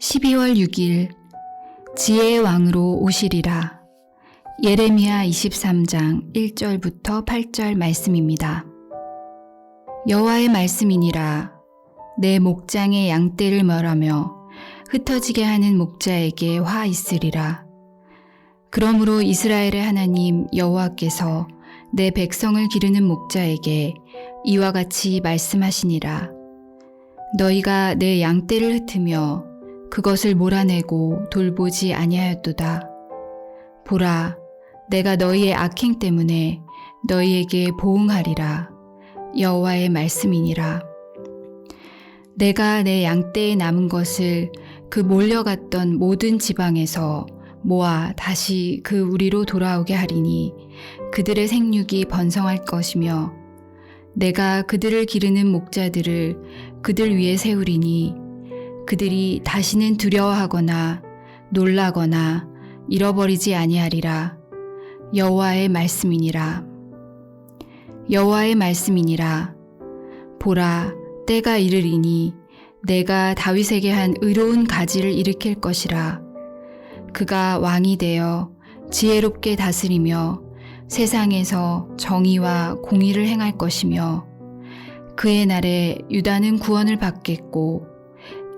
12월 6일 지혜의 왕으로 오시리라. 예레미야 23장 1절부터 8절 말씀입니다. 여호와의 말씀이니라 내 목장의 양떼를 멸하며 흩어지게 하는 목자에게 화 있으리라. 그러므로 이스라엘의 하나님 여호와께서 내 백성을 기르는 목자에게 이와 같이 말씀하시니라. 너희가 내 양떼를 흩으며 그것을 몰아내고 돌보지 아니하였도다. 보라, 내가 너희의 악행 때문에 너희에게 보응하리라. 여호와의 말씀이니라. 내가 내 양떼에 남은 것을 그 몰려갔던 모든 지방에서 모아 다시 그 우리로 돌아오게 하리니 그들의 생육이 번성할 것이며 내가 그들을 기르는 목자들을 그들 위에 세우리니 그들이 다시는 두려워하거나 놀라거나 잃어버리지 아니하리라. 여호와의 말씀이니라. 여호와의 말씀이니라. 보라 때가 이르리니 내가 다윗에게 한 의로운 가지를 일으킬 것이라 그가 왕이 되어 지혜롭게 다스리며 세상에서 정의와 공의를 행할 것이며 그의 날에 유다는 구원을 받겠고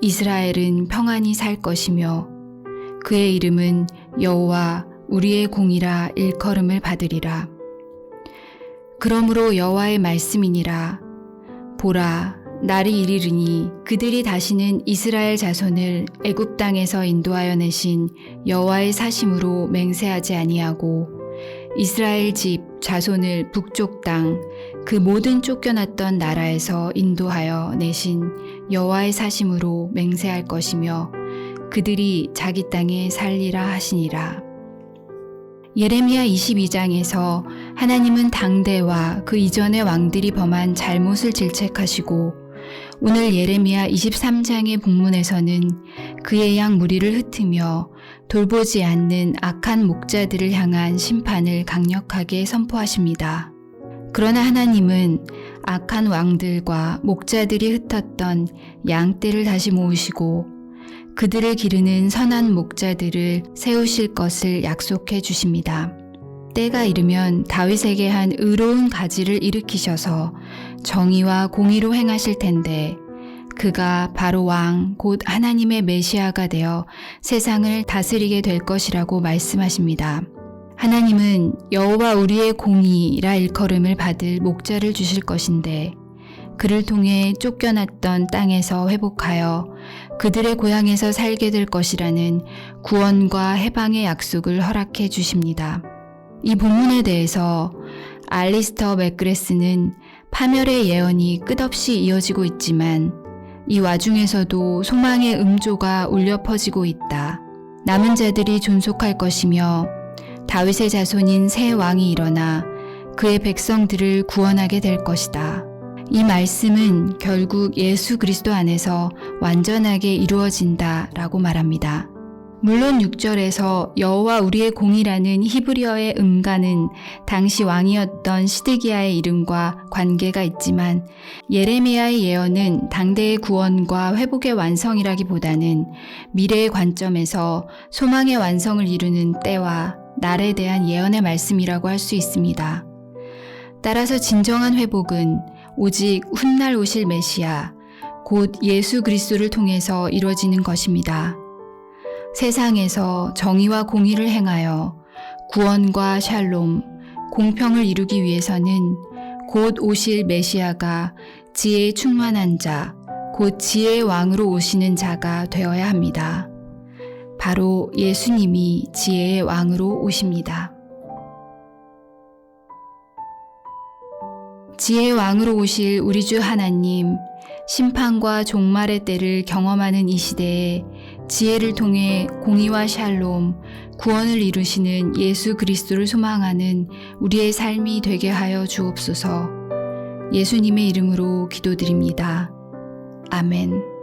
이스라엘은 평안히 살 것이며 그의 이름은 여호와 우리의 공이라 일컬음을 받으리라. 그러므로 여호와의 말씀이니라 보라 날이 이르리니 그들이 다시는 이스라엘 자손을 애굽 땅에서 인도하여 내신 여호와의 사심으로 맹세하지 아니하고 이스라엘 집 자손을 북쪽 땅 그 모든 쫓겨났던 나라에서 인도하여 내신 여호와의 사심으로 맹세할 것이며 그들이 자기 땅에 살리라 하시니라. 예레미야 22장에서 하나님은 당대와 그 이전의 왕들이 범한 잘못을 질책하시고 오늘 예레미야 23장의 본문에서는 그의 양 무리를 흩으며 돌보지 않는 악한 목자들을 향한 심판을 강력하게 선포하십니다. 그러나 하나님은 악한 왕들과 목자들이 흩었던 양 떼를 다시 모으시고 그들을 기르는 선한 목자들을 세우실 것을 약속해 주십니다. 때가 이르면 다윗에게 한 의로운 가지를 일으키셔서 정의와 공의로 행하실 텐데 그가 바로 왕, 곧 하나님의 메시아가 되어 세상을 다스리게 될 것이라고 말씀하십니다. 하나님은 여호와 우리의 공의라 일컬음을 받을 목자를 주실 것인데 그를 통해 쫓겨났던 땅에서 회복하여 그들의 고향에서 살게 될 것이라는 구원과 해방의 약속을 허락해 주십니다. 이 본문에 대해서 알리스터 맥그레스는 파멸의 예언이 끝없이 이어지고 있지만 이 와중에서도 소망의 음조가 울려 퍼지고 있다. 남은 자들이 존속할 것이며 다윗의 자손인 새 왕이 일어나 그의 백성들을 구원하게 될 것이다. 이 말씀은 결국 예수 그리스도 안에서 완전하게 이루어진다 라고 말합니다. 물론 6절에서 여호와 우리의 공이라는 히브리어의 음가는 당시 왕이었던 시드기야의 이름과 관계가 있지만 예레미야의 예언은 당대의 구원과 회복의 완성이라기보다는 미래의 관점에서 소망의 완성을 이루는 때와 날에 대한 예언의 말씀이라고 할 수 있습니다. 따라서 진정한 회복은 오직 훗날 오실 메시아, 곧 예수 그리스도를 통해서 이루어지는 것입니다. 세상에서 정의와 공의를 행하여 구원과 샬롬, 공평을 이루기 위해서는 곧 오실 메시아가 지혜에 충만한 자, 곧 지혜의 왕으로 오시는 자가 되어야 합니다. 바로 예수님이 지혜의 왕으로 오십니다. 지혜의 왕으로 오실 우리 주 하나님, 심판과 종말의 때를 경험하는 이 시대에 지혜를 통해 공의와 샬롬, 구원을 이루시는 예수 그리스도를 소망하는 우리의 삶이 되게 하여 주옵소서. 예수님의 이름으로 기도드립니다. 아멘.